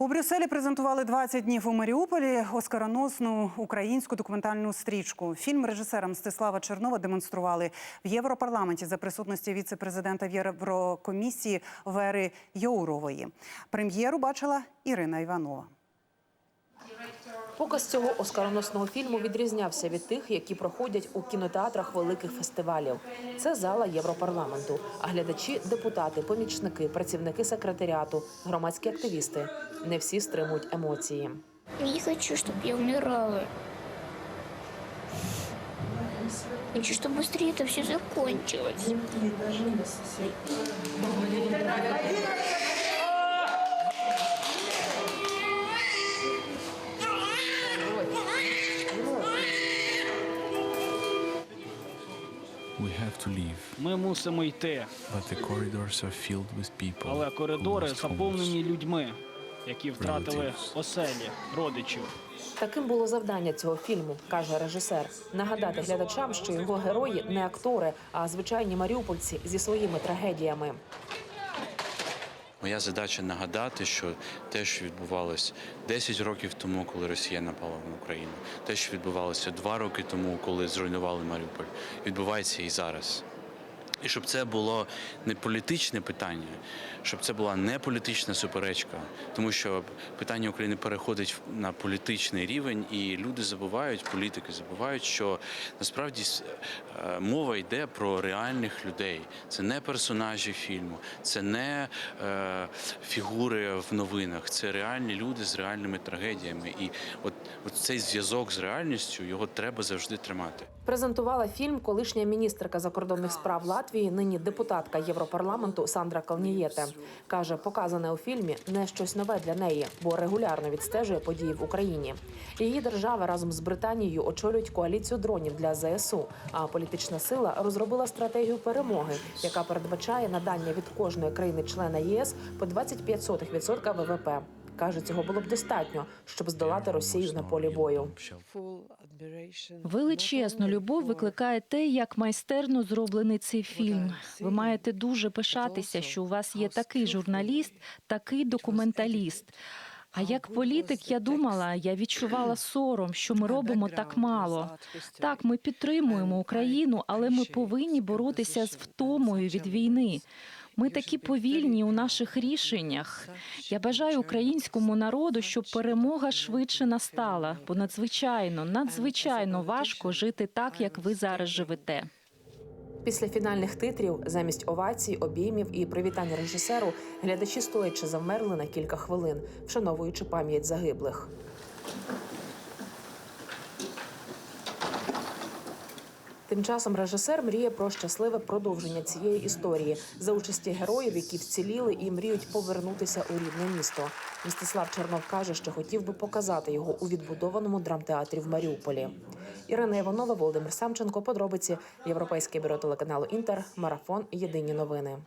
У Брюсселі презентували 20 днів у Маріуполі оскароносну українську документальну стрічку. Фільм режисера Мстислава Чернова демонстрували в Європарламенті за присутності віце-президента Єврокомісії Вери Йоурової. Прем'єру бачила Ірина Іванова. Показ цього оскароносного фільму відрізнявся від тих, які проходять у кінотеатрах великих фестивалів. Це зала Європарламенту. А глядачі, депутати, помічники, працівники секретаріату, громадські активісти. Не всі стримують емоції. Не хочу, чтобы я умирала. Хочу, чтобы быстрее это все закончилось. We have to leave, Ми мусимо йти, but the corridors are filled with people. але who коридори lost заповнені людьми, які втратили Relatives. оселі, родичів. Таким було завдання цього фільму, каже режисер. Нагадати глядачам, що його герої не актори, а звичайні маріупольці зі своїми трагедіями. Моя задача нагадати, що те, що відбувалося 10 років тому, коли Росія напала на Україну, те, що відбувалося два роки тому, коли зруйнували Маріуполь, відбувається і зараз. І щоб це було не політичне питання, щоб це була не політична суперечка, тому що питання України переходить на політичний рівень, і люди забувають, політики забувають, що насправді е, мова йде про реальних людей. Це не персонажі фільму, це не е, фігури в новинах, це реальні люди з реальними трагедіями. І от, цей зв'язок з реальністю його треба завжди тримати. Презентувала фільм колишня міністерка закордонних справ Латвії, нині депутатка Європарламенту Сандра Калнієте. Каже, показане у фільмі не щось нове для неї, бо регулярно відстежує події в Україні. Її держава разом з Британією очолюють коаліцію дронів для ЗСУ. А політична сила розробила стратегію перемоги, яка передбачає надання від кожної країни-члена ЄС по 25% ВВП. Каже, цього було б достатньо, щоб здолати Росію на полі бою. Величезну любов викликає те, як майстерно зроблений цей фільм. Ви маєте дуже пишатися, що у вас є такий журналіст, такий документаліст. А як політик, я думала, я відчувала сором, що ми робимо так мало. Так, ми підтримуємо Україну, але ми повинні боротися з втомою від війни. Ми такі повільні у наших рішеннях. Я бажаю українському народу, щоб перемога швидше настала, бо надзвичайно, надзвичайно важко жити так, як ви зараз живете. Після фінальних титрів, замість овацій, обіймів і привітань режисеру, глядачі стоячи завмерли на кілька хвилин, вшановуючи пам'ять загиблих. Тим часом режисер мріє про щасливе продовження цієї історії за участі героїв, які вціліли і мріють повернутися у рідне місто. Мстислав Чернов каже, що хотів би показати його у відбудованому драмтеатрі в Маріуполі. Ірина Іванова, Володимир Самченко. Подробиці Європейське бюро телеканалу Інтер. Марафон. Єдині новини.